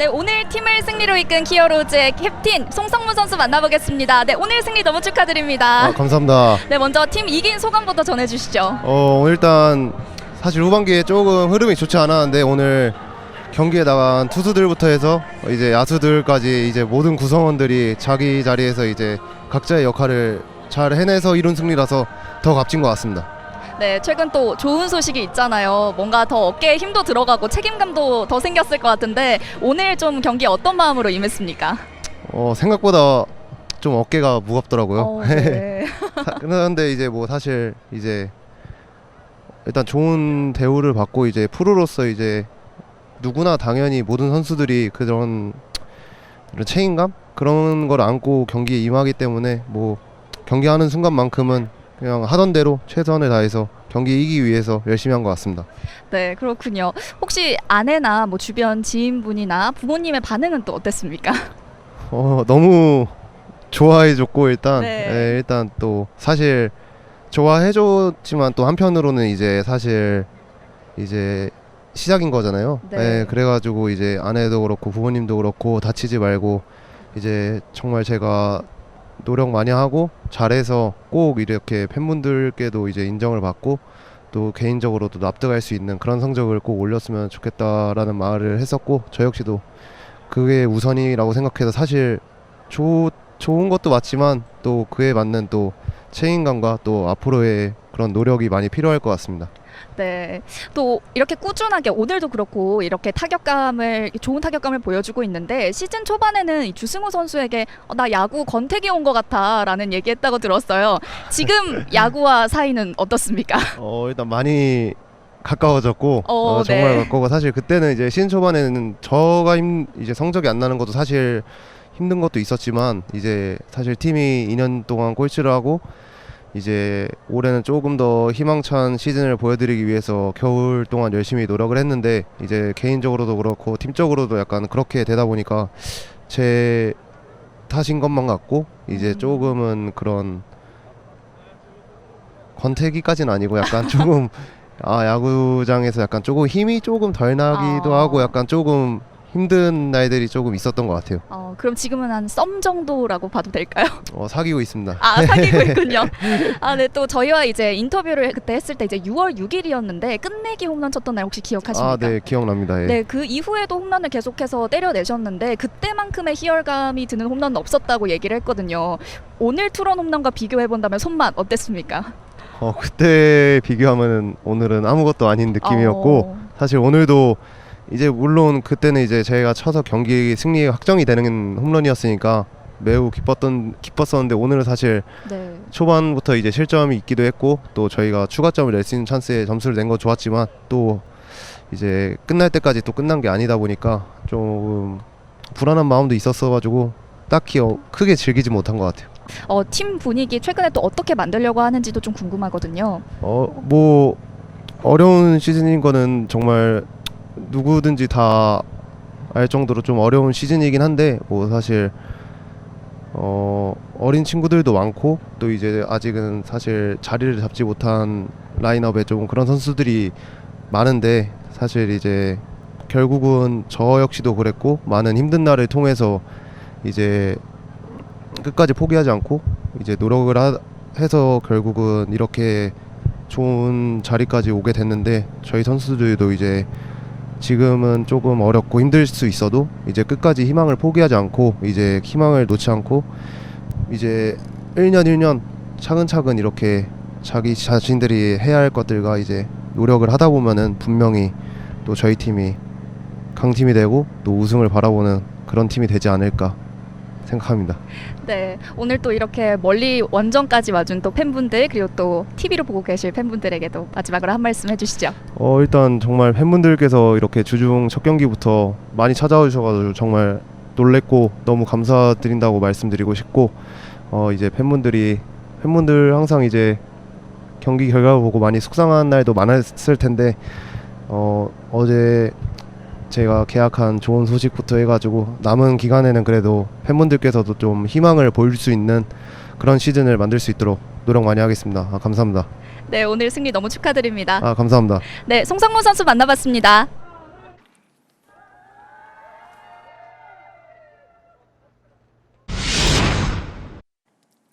네, 오늘 팀을 승리로 이끈 키어로즈의 캡틴 송성문 선수 만나보겠습니다. 네, 오늘 승리 너무 축하드립니다. 아, 감사합니다. 네, 먼저 팀 이긴 소감부터 전해주시죠. 어, 일단 사실 후반기에 조금 흐름이 좋지 않았는데 오늘 경기에 나간 투수들부터 해서 이제 야수들까지 이제 모든 구성원들이 자기 자리에서 이제 각자의 역할을 잘 해내서 이룬 승리라서 더 값진 것 같습니다. 네, 최근 또 좋은 소식이 있잖아요. 뭔가 더 어깨에 힘도 들어가고 책임감도 더 생겼을 것 같은데 오늘 좀 경기 어떤 마음으로 임했습니까? 어, 생각보다 좀 어깨가 무겁더라고요. 어, 네. 사- 그런데 이제 뭐 사실 이제 일단 좋은 대우를 받고 이제 프로로서 이제 누구나 당연히 모든 선수들이 그런 이런 책임감 그런 걸 안고 경기에 임하기 때문에 뭐 경기하는 순간만큼은 그냥 하던 대로 최선을 다해서 경기 이기기 위해서 열심히 한 것 같습니다. 네, 그렇군요. 혹시 아내나 뭐 주변 지인분이나 부모님의 반응은 또 어땠습니까? 어, 너무 좋아해줬고 일단 네. 예, 일단 또 사실 좋아해줬지만 또 한편으로는 이제 사실 이제 시작인 거잖아요. 네. 예, 그래가지고 이제 아내도 그렇고 부모님도 그렇고 다치지 말고 이제 정말 제가 노력 많이 하고 잘해서 꼭 이렇게 팬분들께도 이제 인정을 받고 또 개인적으로도 납득할 수 있는 그런 성적을 꼭 올렸으면 좋겠다라는 말을 했었고 저 역시도 그게 우선이라고 생각해서 사실 조, 좋은 것도 맞지만 또 그에 맞는 또 책임감과 또 앞으로의 그런 노력이 많이 필요할 것 같습니다. 네. 또 이렇게 꾸준하게 오늘도 그렇고 이렇게 타격감을 좋은 타격감을 보여주고 있는데 시즌 초반에는 이 주승우 선수에게 어, 나 야구 권태기 온 것 같아라는 얘기했다고 들었어요. 지금 야구와 사이는 어떻습니까? 어 일단 많이 가까워졌고 어, 어, 정말 네. 가까워 사실 그때는 이제 시즌 초반에는 저가 힘 이제 성적이 안 나는 것도 사실 힘든 것도 있었지만 이제 사실 팀이 2년 동안 꼴찌를 하고 이제 올해는 조금 더 희망찬 시즌을 보여드리기 위해서 겨울 동안 열심히 노력을 했는데 이제 개인적으로도 그렇고 팀적으로도 약간 그렇게 되다 보니까 제 탓인 것만 같고 이제 음. 조금은 그런 권태기까지는 아니고 약간 조금 아 야구장에서 약간 조금 힘이 조금 덜 나기도 아. 하고 약간 조금 힘든 날들이 조금 있었던 것 같아요. 어, 그럼 지금은 한 썸 정도라고 봐도 될까요? 어, 사귀고 있습니다. 아 사귀고 있군요. 아, 네. 또 저희와 이제 인터뷰를 그때 했을 때 이제 6월 6일이었는데 끝내기 홈런 쳤던 날 혹시 기억하십니까? 아, 네 기억납니다. 예. 네, 그 이후에도 홈런을 계속해서 때려내셨는데 그때만큼의 희열감이 드는 홈런은 없었다고 얘기를 했거든요. 오늘 투런 홈런과 비교해 본다면 손맛 어땠습니까? 어, 그때 비교하면 오늘은 아무것도 아닌 느낌이었고 어, 사실 오늘도 이제 물론 그때는 이제 저희가 쳐서 경기 승리 확정이 되는 홈런이었으니까 매우 기뻤던 기뻤었는데 오늘은 사실 네. 초반부터 이제 실점이 있기도 했고 또 저희가 추가점을 낼 수 있는 찬스에 점수를 낸 거 좋았지만 또 이제 끝날 때까지 또 끝난 게 아니다 보니까 좀 불안한 마음도 있었어가지고 딱히 어, 크게 즐기지 못한 것 같아요. 어, 팀 분위기 최근에 또 어떻게 만들려고 하는지도 좀 궁금하거든요. 어 뭐 어려운 시즌인 거는 정말 누구든지 다 알 정도로 좀 어려운 시즌이긴 한데 뭐 사실 어 어린 친구들도 많고 또 이제 아직은 사실 자리를 잡지 못한 라인업에 좀 그런 선수들이 많은데 사실 이제 결국은 저 역시도 그랬고 많은 힘든 날을 통해서 이제 끝까지 포기하지 않고 이제 노력을 하, 해서 결국은 이렇게 좋은 자리까지 오게 됐는데 저희 선수들도 이제 지금은 조금 어렵고 힘들 수 있어도 이제 끝까지 희망을 포기하지 않고 이제 희망을 놓지 않고 이제 1년 1년 차근차근 이렇게 자기 자신들이 해야 할 것들과 이제 노력을 하다 보면은 분명히 또 저희 팀이 강팀이 되고 또 우승을 바라보는 그런 팀이 되지 않을까 생각합니다. 네, 오늘 또 이렇게 멀리 원정까지 와준 또 팬분들 그리고 또 TV로 보고 계실 팬분들에게도 마지막으로 한 말씀 해주시죠. 어 일단 정말 팬분들께서 이렇게 주중 첫 경기부터 많이 찾아오셔가지고 정말 놀랬고 너무 감사드린다고 말씀드리고 싶고 어 이제 팬분들이 팬분들 항상 이제 경기 결과 보고 많이 속상한 날도 많았을 텐데 어 어제 제가 계약한 좋은 소식부터 해가지고 남은 기간에는 그래도 팬분들께서도 좀 희망을 보일 수 있는 그런 시즌을 만들 수 있도록 노력 많이 하겠습니다. 아, 감사합니다. 네, 오늘 승리 너무 축하드립니다. 아 감사합니다. 네, 송성문 선수 만나봤습니다.